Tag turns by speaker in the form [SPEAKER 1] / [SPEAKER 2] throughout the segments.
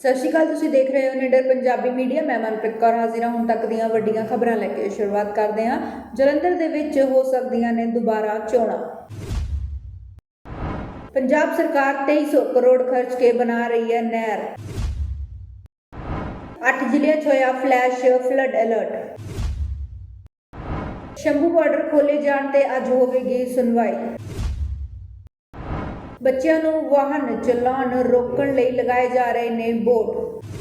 [SPEAKER 1] ਸਤਿ ਸ਼੍ਰੀ ਅਕਾਲ, ਤੁਸੀਂ ਦੇਖ ਰਹੇ ਹੋ ਨਿਡਰ ਪੰਜਾਬੀ ਮੀਡੀਆ। ਮੈਂ ਮਨਪ੍ਰੀਤ ਕੌਰ ਹਾਜ਼ਰ ਹਾਂ। ਹੁਣ ਤੱਕ ਦੀਆਂ ਵੱਡੀਆਂ ਖਬਰਾਂ ਲੈ ਕੇ ਸ਼ੁਰੂਆਤ ਕਰਦੇ ਹਾਂ। ਜਲੰਧਰ ਦੇ ਵਿੱਚ ਹੋ ਸਕਦੀਆਂ ਨੇ ਦੁਬਾਰਾ ਚੋਣਾਂ। ਪੰਜਾਬ ਸਰਕਾਰ 2300 ਕਰੋੜ ਖਰਚ ਕੇ ਬਣਾ ਰਹੀ ਹੈ ਨਹਿਰ। 8 ਜ਼ਿਲ੍ਹਿਆਂ 'ਚ ਹੋਇਆ flash flood alert. Shambhu border ਖੋਲੇ ਜਾਣ ਤੇ ਅੱਜ ਹੋਵੇਗੀ ਸੁਣਵਾਈ। ਬੱਚਿਆਂ ਨੂੰ ਵਾਹਨ ਚਲਾਉਣ ਰੋਕਣ ਲਈ ਲਗਾਏ ਜਾ ਰਹੇ ਨੇ ਬੋਰਡ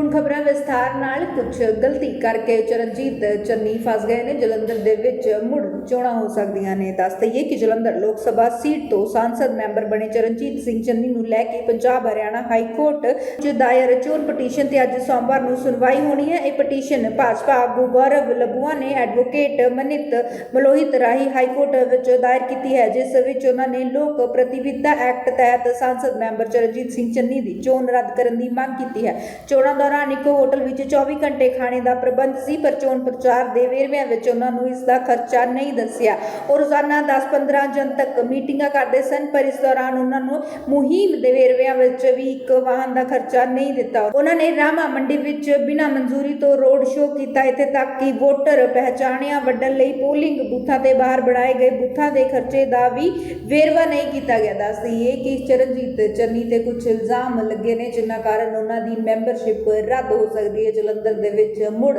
[SPEAKER 1] ਹੁਣ ਖਬਰਾਂ ਵਿਸਥਾਰ ਨਾਲ ਕੁਝ ਗਲਤੀ ਕਰਕੇ ਚਰਨਜੀਤ ਚੰਨੀ ਫਸ ਗਏ ਨੇ। ਜਲੰਧਰ ਦੇ ਵਿੱਚ ਮੁੜ ਚੋਣਾਂ ਹੋ ਸਕਦੀਆਂ ਨੇ। ਦੱਸ ਦਈਏ ਕਿ ਜਲੰਧਰ ਲੋਕ ਸਭਾ ਸੀਟ ਤੋਂ ਸੰਸਦ ਮੈਂਬਰ ਬਣੇ ਚਰਨਜੀਤ ਸਿੰਘ ਚੰਨੀ ਨੂੰ ਲੈ ਕੇ ਪੰਜਾਬ, ਹਰਿਆਣਾ ਹਾਈ ਕੋਰਟ 'ਚ ਦਾਇਰ ਚੋਣ ਪਟੀਸ਼ਨ ਤੇ ਅੱਜ ਸੋਮਵਾਰ ਨੂੰ ਸੁਣਵਾਈ ਹੋਣੀ ਹੈ। ਇਹ ਪਟੀਸ਼ਨ ਭਾਜਪਾ ਆਗੂ ਗੌਰਵ ਲਬੂਆ ਨੇ ਐਡਵੋਕੇਟ ਮਨਿਤ ਮਲੋਹਿਤ ਰਾਹੀਂ ਹਾਈ ਕੋਰਟ ਵਿੱਚ ਦਾਇਰ ਕੀਤੀ ਹੈ, ਜਿਸ ਵਿੱਚ ਉਹਨਾਂ ਨੇ ਲੋਕ ਪ੍ਰਤੀਨਿਧਤਾ ਐਕਟ ਤਹਿਤ ਸੰਸਦ ਮੈਂਬਰ ਚਰਨਜੀਤ ਸਿੰਘ ਚੰਨੀ ਦੀ ਚੋਣ ਰੱਦ ਕਰਨ ਦੀ ਮੰਗ ਕੀਤੀ ਹੈ। ਚੋਣਾਂ ਦਾ ਦੌਰਾਨ ਇੱਕ ਹੋਟਲ ਵਿੱਚ 24 ਘੰਟੇ ਖਾਣੇ ਦਾ ਪ੍ਰਬੰਧ ਸੀ, ਪਰ ਚੋਣ ਪ੍ਰਚਾਰ ਦੇ ਵੇਰਵਿਆਂ ਵਿੱਚ ਉਹਨਾਂ ਨੂੰ ਇਸ ਦਾ ਖਰਚਾ ਨਹੀਂ ਦੱਸਿਆ। ਉਹ ਰੋਜ਼ਾਨਾ 10-15 ਜਨਤਕ ਮੀਟਿੰਗਾਂ ਕਰਦੇ ਸਨ, ਪਰ ਇਸ ਦੌਰਾਨ ਉਹਨਾਂ ਨੂੰ ਮੁਹਿੰਮ ਦੇ ਵੇਰਵਿਆਂ ਵਿੱਚ ਵੀ ਇੱਕ ਵਾਹਨ ਦਾ ਖਰਚਾ ਨਹੀਂ ਦਿੱਤਾ। ਉਹਨਾਂ ਨੇ ਰਾਮਾ ਮੰਡੀ ਵਿੱਚ ਬਿਨਾਂ ਮਨਜ਼ੂਰੀ ਤੋਂ ਰੋਡ ਸ਼ੋਅ ਕੀਤਾ। ਇੱਥੇ ਤੱਕ ਕਿ ਵੋਟਰ ਪਹਿਚਾਣਿਆਂ ਵੱਢਣ ਲਈ ਪੋਲਿੰਗ ਬੂਥਾਂ ਤੇ ਬਾਹਰ ਬਣਾਏ ਗਏ ਬੂਥਾਂ ਦੇ ਖਰਚੇ ਦਾ ਵੀ ਵੇਰਵਾ ਨਹੀਂ ਕੀਤਾ ਗਿਆ। ਦੱਸ ਦਈਏ ਕਿ ਚਰਨਜੀਤ ਚੰਨੀ ਤੇ ਕੁਝ ਇਲਜ਼ਾਮ ਲੱਗੇ ਨੇ, ਜਿਨ੍ਹਾਂ ਕਾਰਨ ਉਹਨਾਂ ਦੀ ਮੈਂਬਰਸ਼ਿਪ ਰੱਦ ਹੋ ਸਕਦੀ ਹੈ ਜਲੰਧਰ ਦੇ ਵਿੱਚ ਮੁੜ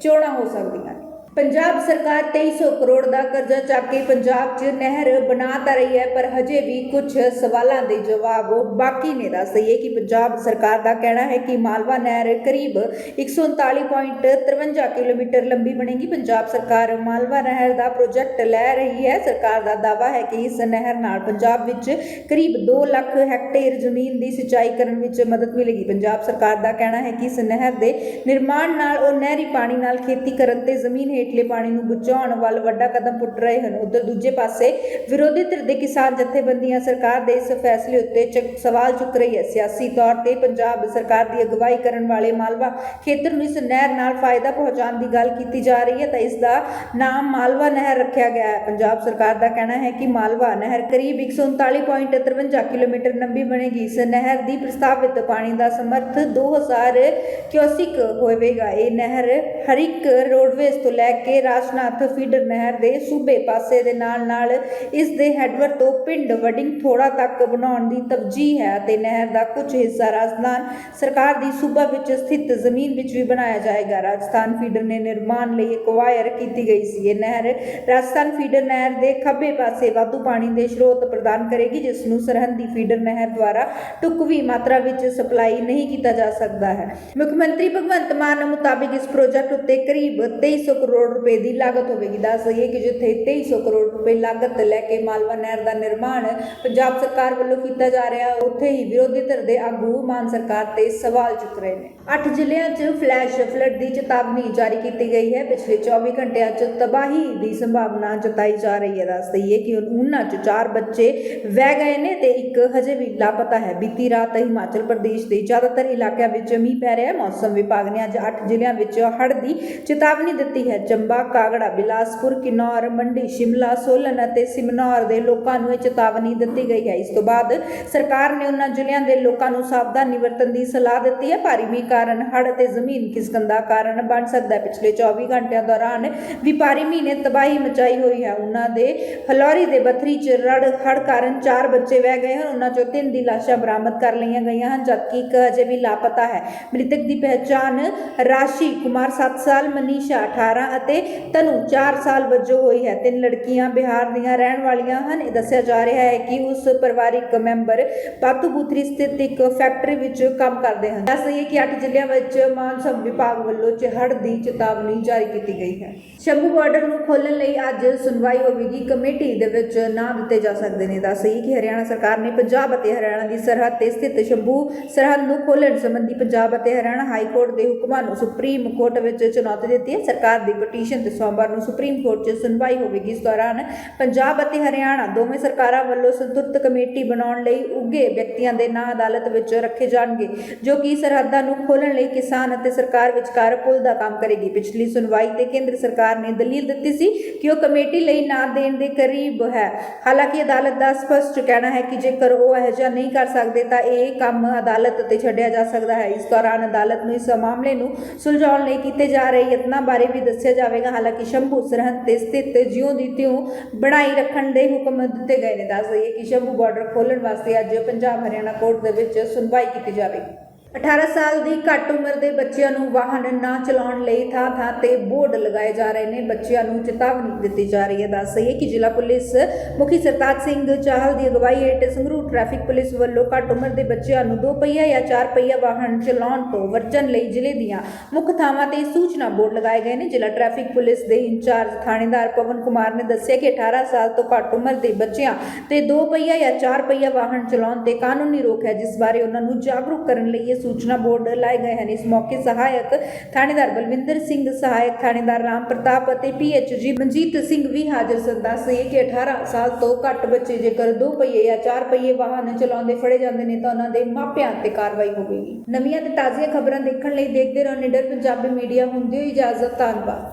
[SPEAKER 1] ਚੋਣਾਂ ਹੋ ਸਕਦੀਆਂ ਪੰਜਾਬ ਸਰਕਾਰ 2300 ਕਰੋੜ ਦਾ ਕਰਜ਼ਾ ਚੱਕ ਕੇ ਪੰਜਾਬ 'ਚ ਨਹਿਰ ਬਣਾ ਤਾਂ ਰਹੀ ਹੈ, ਪਰ ਹਜੇ ਵੀ ਕੁਝ ਸਵਾਲਾਂ ਦੇ ਜਵਾਬ ਬਾਕੀ ਨੇ ਦੱਸ ਦਈਏ ਕਿ ਪੰਜਾਬ ਸਰਕਾਰ ਦਾ ਕਹਿਣਾ ਹੈ ਕਿ ਮਾਲਵਾ ਨਹਿਰ ਕਰੀਬ 139.53 ਕਿਲੋਮੀਟਰ ਲੰਬੀ ਬਣੇਗੀ। ਪੰਜਾਬ ਸਰਕਾਰ ਮਾਲਵਾ ਨਹਿਰ ਦਾ ਪ੍ਰੋਜੈਕਟ ਲੈ ਰਹੀ ਹੈ। ਸਰਕਾਰ ਦਾ ਦਾਅਵਾ ਹੈ ਕਿ ਇਸ ਨਹਿਰ ਨਾਲ ਪੰਜਾਬ ਵਿੱਚ ਕਰੀਬ 2 ਲੱਖ ਹੈਕਟੇਅਰ ਜ਼ਮੀਨ ਦੀ ਸਿੰਚਾਈ ਕਰਨ ਵਿੱਚ ਮਦਦ ਮਿਲੇਗੀ। ਪੰਜਾਬ ਸਰਕਾਰ ਦਾ ਕਹਿਣਾ ਹੈ ਕਿ ਇਸ ਨਹਿਰ ਦੇ ਨਿਰਮਾਣ ਨਾਲ ਉਹ ਨਹਿਰੀ ਪਾਣੀ ਨਾਲ ਖੇਤੀ ਕਰਨ ਤੇ ਜ਼ਮੀਨ ਹੇਠਲੇ ਪਾਣੀ ਨੂੰ ਬਚਾਉਣ ਵੱਲ ਵੱਡਾ ਕਦਮ ਪੁੱਟ ਰਹੇ ਹਨ। ਉਧਰ ਦੂਜੇ ਪਾਸੇ ਵਿਰੋਧੀ ਧਿਰ ਦੇ ਕਿਸਾਨ ਜਥੇਬੰਦੀਆਂ ਸਰਕਾਰ ਦੇ ਇਸ ਫੈਸਲੇ ਉੱਤੇ ਸਵਾਲ ਚੁੱਕ ਰਹੀ ਹੈ। ਸਿਆਸੀ ਤੌਰ ਤੇ ਪੰਜਾਬ ਸਰਕਾਰ ਦੀ ਅਗਵਾਈ ਕਰਨ ਵਾਲੇ ਮਾਲਵਾ ਖੇਤਰ ਨੂੰ ਇਸ ਨਹਿਰ ਨਾਲ ਫਾਇਦਾ ਪਹੁੰਚਾਉਣ ਦੀ ਗੱਲ ਕੀਤੀ ਜਾ ਰਹੀ ਹੈ ਤਾਂ ਇਸ ਦਾ ਨਾਮ ਮਾਲਵਾ ਨਹਿਰ ਰੱਖਿਆ ਗਿਆ ਹੈ। ਪੰਜਾਬ ਸਰਕਾਰ ਦਾ ਕਹਿਣਾ ਹੈ ਕਿ ਮਾਲਵਾ ਨਹਿਰ ਕਰੀਬ 139.53 ਕਿਲੋਮੀਟਰ ਲੰਬੀ ਬਣੇਗੀ। ਇਸ ਨਹਿਰ ਦੀ ਪ੍ਰਸਤਾਵਿਤ ਪਾਣੀ ਦਾ ਸਮਰਥ 2000 ਕਿਊਸਿਕ ਹੋਵੇਗਾ। ਇਹ ਨਹਿਰ ਹਰਿਕ ਰੋਡਵੇਜ਼ ਤੋਂ ਲੈ ਕੇ ਰਾਜਨਾਥ ਫੀਡਰ ਨਹਿਰ ਦੇ ਸੂਬੇ ਪਾਸੇ ਦੇ ਨਾਲ ਨਾਲ ਇਸ ਦੇ ਹੈਡਵਰ ਤੋਂ ਪਿੰਡ ਵਡਿੰਗ ਥੋੜਾ ਤੱਕ ਬਣਾਉਣ ਦੀ ਤਵਜੀਹ ਹੈ ਅਤੇ ਨਹਿਰ ਦਾ ਕੁਝ ਹਿੱਸਾ ਰਾਜਸਥਾਨ ਸਰਕਾਰ ਦੀ ਸੂਬਾ ਵਿੱਚ ਸਥਿਤ ਜ਼ਮੀਨ ਵਿੱਚ ਵੀ ਬਣਾਇਆ ਜਾਏਗਾ। ਰਾਜਸਥਾਨ ਫੀਡਰ ਨੇ ਨਿਰਮਾਣ ਲਈ ਐਕਵਾਇਰ ਕੀਤੀ ਗਈ ਸੀ। ਇਹ ਨਹਿਰ ਰਾਜਸਥਾਨ ਫੀਡਰ ਨਹਿਰ ਦੇ ਖੱਬੇ ਪਾਸੇ ਵਾਧੂ ਪਾਣੀ ਦੇ ਸਰੋਤ ਪ੍ਰਦਾਨ ਕਰੇਗੀ, ਜਿਸ ਨੂੰ ਸਰਹੰਦੀ ਫੀਡਰ ਨਹਿਰ ਦੁਆਰਾ ਟੁਕਵੀ ਮਾਤਰਾ ਵਿੱਚ ਸਪਲਾਈ ਨਹੀਂ ਕੀਤਾ ਜਾ ਸਕਦਾ ਹੈ। ਮੁੱਖ ਮੰਤਰੀ ਭਗਵੰਤ ਮਾਨ ਮੁਤਾਬਿਕ ਇਸ ਪ੍ਰੋਜੈਕਟ ਉੱਤੇ ਕਰੀਬ 2300 ਕਰੋੜ ਰੁਪਏ ਦੀ ਲਾਗਤ ਹੋਵੇਗੀ। ਦੱਸ ਦਈਏ ਕਿ ਜਿੱਥੇ 2300 ਕਰੋੜ ਰੁਪਏ ਲਾਗਤ ਲੈ ਕੇ ਮਾਲਵਾ ਨਹਿਰ ਦਾ ਨਿਰਮਾਣ ਪੰਜਾਬ ਸਰਕਾਰ ਵੱਲੋਂ ਕੀਤਾ ਜਾ ਰਿਹਾ, ਉੱਥੇ ਹੀ ਵਿਰੋਧੀ ਧਿਰ ਦੇ ਆਗੂ ਮਾਨ ਸਰਕਾਰ ਤੇ ਸਵਾਲ ਚੁੱਕ ਰਹੇ ਨੇ। 8 ਜ਼ਿਲ੍ਹਿਆਂ 'ਚ ਫਲੈਸ਼ ਫਲੱਡ ਦੀ ਚੇਤਾਵਨੀ ਜਾਰੀ ਕੀਤੀ ਗਈ ਹੈ। ਪਿਛਲੇ 24 ਘੰਟਿਆਂ 'ਚ ਤਬਾਹੀ ਦੀ ਸੰਭਾਵਨਾ ਜਤਾਈ ਜਾ ਰਹੀ ਹੈ। ਦੱਸ ਦਈਏ ਕਿ ਉਹਨਾਂ 'ਚ 4 ਬੱਚੇ ਵਹਿ ਗਏ ਨੇ ਤੇ ਇੱਕ ਹਜੇ ਵੀ ਲਾਪਤਾ ਹੈ। ਬੀਤੀ ਰਾਤ ਹਿਮਾਚਲ ਪ੍ਰਦੇਸ਼ ਦੇ ਜ਼ਿਆਦਾਤਰ ਇਲਾਕਿਆਂ ਵਿੱਚ ਮੀਂਹ ਪੈ ਰਿਹਾ ਹੈ। ਮੌਸਮ ਵਿਭਾਗ ਨੇ ਅੱਜ 8 ਜ਼ਿਲ੍ਹਿਆਂ ਵਿੱਚ ਹੜ੍ਹ ਦੀ ਚੇਤਾਵਨੀ ਦਿੱਤੀ ਹੈ। ਚੰਬਾ, ਕਾਗੜਾ, ਬਿਲਾਸਪੁਰ, ਕਿਨੌਰ, ਮੰਡੀ, ਸ਼ਿਮਲਾ, ਸੋਲਨ ਅਤੇ ਸਿਮਨੌਰ ਦੇ ਲੋਕਾਂ ਨੂੰ ਇਹ ਚੇਤਾਵਨੀ ਦਿੱਤੀ ਗਈ ਹੈ। ਇਸ ਤੋਂ ਬਾਅਦ ਸਰਕਾਰ ਨੇ ਉਹਨਾਂ ਜ਼ਿਲ੍ਹਿਆਂ ਦੇ ਲੋਕਾਂ ਨੂੰ ਸਾਵਧਾਨੀ ਵਰਤਣ ਦੀ ਸਲਾਹ ਦਿੱਤੀ ਹੈ। ਭਾਰੀ ਮੀਂਹ ਕਾਰਨ ਹੜ੍ਹ ਅਤੇ ਜ਼ਮੀਨ ਖਿਸਕਣ ਦਾ ਕਾਰਨ ਬਣ ਸਕਦਾ ਹੈ। ਪਿਛਲੇ 24 ਘੰਟਿਆਂ ਦੌਰਾਨ ਵਿਪਾਰੀ ਮੀਂਹ ਨੇ ਤਬਾਹੀ ਮਚਾਈ ਹੋਈ ਹੈ। ਉਹਨਾਂ ਦੇ ਫਲੌਰੀ ਦੇ ਬਥਰੀ ਚ ਰੜ ਹੜ੍ਹ ਕਾਰਨ ਚਾਰ ਬੱਚੇ ਵਹਿ ਗਏ ਹਨ। ਉਹਨਾਂ ਚੋਂ ਤਿੰਨ ਦੀ ਲਾਸ਼ਾਂ ਬਰਾਮਦ ਕਰ ਲਈਆਂ ਗਈਆਂ ਹਨ, ਜਦਕਿ ਇੱਕ ਅਜੇ ਵੀ ਲਾਪਤਾ ਹੈ। ਮ੍ਰਿਤਕ ਦੀ ਪਹਿਚਾਣ ਰਾਸ਼ੀ ਕੁਮਾਰ 7 ਸਾਲ, ਮਨੀਸ਼ਾ 18 ਅਤੇ ਤਨੂ 4 ਸਾਲ ਵਜੋਂ ਹੋਈ ਹੈ। ਤਿੰਨ ਲੜਕੀਆਂ ਬਿਹਾਰ ਦੀਆਂ ਰਹਿਣ ਵਾਲੀਆਂ ਹਨ। ਇਹ ਦੱਸਿਆ ਜਾ ਰਿਹਾ ਹੈ ਕਿ ਉਸ ਪਰਿਵਾਰਿਕ ਮੈਂਬਰ ਪਾਤੂਪੁੱਤਰੀ ਸਥਿਤ ਇੱਕ ਫੈਕਟਰੀ ਵਿੱਚ ਕੰਮ ਕਰਦੇ ਹਨ। ਦੱਸ ਦਈਏ ਕਿ 8 ਜ਼ਿਲ੍ਹਿਆਂ ਵਿੱਚ ਮੌਨਸੂਨ ਵਿਭਾਗ ਵੱਲੋਂ ਚਿਹੜ ਦੀ ਚੇਤਾਵਨੀ ਜਾਰੀ ਕੀਤੀ ਗਈ ਹੈ। ਸ਼ੰਭੂ ਬਾਰਡਰ ਨੂੰ ਖੋਲ੍ਹਣ ਲਈ ਅੱਜ ਸੁਣਵਾਈ ਹੋਵੇਗੀ। ਕਮੇਟੀ ਦੇ ਵਿੱਚ ਨਾ ਦਿੱਤੇ ਜਾ ਸਕਦੇ ਨੇ। ਦੱਸ ਦਈਏ ਕਿ ਹਰਿਆਣਾ ਸਰਕਾਰ ਨੇ ਪੰਜਾਬ ਅਤੇ ਹਰਿਆਣਾ ਦੀ ਸਰਹੱਦ ਤੇ ਸਥਿਤ ਸ਼ੰਭੂ ਸਰਹੱਦ ਨੂੰ ਖੋਲਣ ਸੰਬੰਧੀ ਪੰਜਾਬ ਅਤੇ ਹਰਿਆਣਾ ਹਾਈ ਕੋਰਟ ਦੇ ਹੁਕਮਾਂ ਨੂੰ ਸੁਪਰੀਮ ਕੋਰਟ ਵਿੱਚ ਚੁਣੌਤੀ ਦਿੱਤੀ ਹੈ। ਸਰਕਾਰ ਦੀ ਪਟੀਸ਼ਨ ਤੇ ਸੋਮਵਾਰ ਨੂੰ ਸੁਪਰੀਮ ਕੋਰਟ 'ਚ ਸੁਣਵਾਈ ਹੋਵੇਗੀ। ਇਸ ਦੌਰਾਨ ਪੰਜਾਬ ਅਤੇ ਹਰਿਆਣਾ ਦੋਵੇਂ ਸਰਕਾਰਾਂ ਵੱਲੋਂ ਸੰਤੁਲਤ ਕਮੇਟੀ ਬਣਾਉਣ ਲਈ ਉੱਘੇ ਵਿਅਕਤੀਆਂ ਦੇ ਨਾਂ ਅਦਾਲਤ ਵਿੱਚ ਰੱਖੇ ਜਾਣਗੇ, ਜੋ ਕਿ ਸਰਹੱਦਾਂ ਨੂੰ ਖੋਲਣ ਲਈ ਕਿਸਾਨ ਅਤੇ ਸਰਕਾਰ ਵਿਚਕਾਰ ਪੁਲ ਦਾ ਕੰਮ ਕਰੇਗੀ। ਪਿਛਲੀ ਸੁਣਵਾਈ ਤੇ ਕੇਂਦਰ ਸਰਕਾਰ ਨੇ ਦਲੀਲ ਦਿੱਤੀ ਸੀ ਕਿ ਉਹ ਕਮੇਟੀ ਲਈ ਨਾਂ ਦੇਣ ਦੇ ਕਰੀਬ ਹੈ। ਹਾਲਾਂਕਿ ਅਦਾਲਤ ਦਾ ਸਪਸ਼ਟ ਕਹਿਣਾ ਹੈ ਕਿ ਜੇਕਰ ਉਹ ਇਹ ਜਿਹਾ ਨਹੀਂ ਕਰ ਸਕਦੇ ਤਾਂ ਇਹ ਕੰਮ ਅਦਾਲਤ ਤੇ ਛੱਡਿਆ ਜਾ ਸਕਦਾ ਹੈ। ਇਸ ਦੌਰਾਨ ਅਦਾਲਤ ਨੂੰ ਇਸ ਮਾਮਲੇ ਨੂੰ ਸੁਲਝਾਉਣ ਲਈ ਕੀਤੇ ਜਾ ਰਹੇ ਯਤਨਾਂ ਬਾਰੇ ਵੀ ਦੱਸਿਆ ਜਾਵੇਗਾ। ਹਾਲਾਂਕਿ ਸ਼ੰਭੂ ਸਰਹੱਦ ਤੇ ਸਥਿਤ ਜਿਉਂ ਦੀ ਤਿਉਂ ਬਣਾਈ ਰੱਖਣ ਦੇ ਹੁਕਮ ਦਿੱਤੇ ਗਏ ਨੇ। ਦੱਸ ਦਈਏ ਕਿ ਸ਼ੰਭੂ ਬਾਰਡਰ ਖੋਲਣ ਵਾਸਤੇ ਅੱਜ ਪੰਜਾਬ ਹਰਿਆਣਾ ਕੋਰਟ ਦੇ ਵਿੱਚ ਸੁਣਵਾਈ ਕੀਤੀ ਜਾਵੇਗੀ। 18 ਸਾਲ ਦੀ ਘੱਟ ਉਮਰ ਦੇ ਬੱਚਿਆਂ ਨੂੰ ਵਾਹਨ ਨਾ ਚਲਾਉਣ ਲਈ ਥਾਂ ਥਾਂ ਤੇ ਬੋਰਡ ਲਗਾਏ ਜਾ ਰਹੇ ਨੇ। ਬੱਚਿਆਂ ਨੂੰ ਚੇਤਾਵਨੀ ਦਿੱਤੀ ਜਾ ਰਹੀ ਹੈ। ਦੱਸ ਦਈਏ ਕਿ ਜ਼ਿਲ੍ਹਾ ਪੁਲਿਸ ਮੁਖੀ ਸਰਤਾਜ ਸਿੰਘ ਚਾਹਲ ਦੀ ਅਗਵਾਈ ਹੇਠ ਸੰਗਰੂਰ ਟ੍ਰੈਫਿਕ ਪੁਲਿਸ ਵੱਲੋਂ ਘੱਟ ਉਮਰ ਦੇ ਬੱਚਿਆਂ ਨੂੰ ਦੋ ਪਹੀਆ ਜਾਂ ਚਾਰ ਪਹੀਆ ਵਾਹਨ ਚਲਾਉਣ ਤੋਂ ਵਰਜਨ ਲਈ ਜ਼ਿਲ੍ਹੇ ਦੀਆਂ ਮੁੱਖ ਥਾਵਾਂ ਤੇ ਸੂਚਨਾ ਬੋਰਡ ਲਗਾਏ ਗਏ ਨੇ। ਜ਼ਿਲ੍ਹਾ ਟ੍ਰੈਫਿਕ ਪੁਲਿਸ ਦੇ ਇੰਚਾਰਜ ਥਾਣੇਦਾਰ ਪਵਨ ਕੁਮਾਰ ਨੇ ਦੱਸਿਆ ਕਿ 18 ਸਾਲ ਤੋਂ ਘੱਟ ਉਮਰ ਦੇ ਬੱਚਿਆਂ ਤੇ ਦੋ ਪਹੀਆ ਜਾਂ ਚਾਰ ਪਹੀਆ ਵਾਹਨ ਚਲਾਉਣ ਤੇ ਕਾਨੂੰਨੀ ਰੋਕ ਹੈ, ਜਿਸ ਬਾਰੇ ਉਹਨਾਂ ਨੂੰ ਜਾਗਰੂਕ ਕਰਨ ਲਈ ਇਹ ਸੂਚਨਾ ਬੋਰਡ ਲਾਏ ਗਏ ਹਨ। ਇਸ ਮੌਕੇ ਸਹਾਇਕ ਥਾਣੇਦਾਰ ਬਲਵਿੰਦਰ ਸਿੰਘ, ਸਹਾਇਕ ਥਾਣੇਦਾਰ ਰਾਮ ਪ੍ਰਤਾਪ ਅਤੇ ਪੀਐਚਜੀ ਮਨਜੀਤ ਸਿੰਘ ਵੀ ਹਾਜ਼ਰ ਸਨ। ਦੱਸਦੇ ਕਿ 18 ਸਾਲ ਤੋਂ ਘੱਟ ਬੱਚੇ ਜੇਕਰ ਦੋ ਪਹੀਏ ਜਾਂ ਚਾਰ ਪਹੀਏ ਵਾਹਨ ਚਲਾਉਂਦੇ ਫੜੇ ਜਾਂਦੇ ਨੇ ਤਾਂ ਉਹਨਾਂ ਦੇ ਮਾਪਿਆਂ ਤੇ ਕਾਰਵਾਈ ਹੋਵੇਗੀ। ਨਵੀਆਂ ਤੇ ਤਾਜ਼ੀਆਂ ਖਬਰਾਂ ਦੇਖਣ ਲਈ ਦੇਖਦੇ ਰਹੋ। ਨਿਡਰ ਪੰਜਾਬੀ ਮੀਡੀਆ, ਹੁੰਦੀ ਹੋਈ ਇਜਾਜ਼ਤ, ਧੰਨਵਾਦ।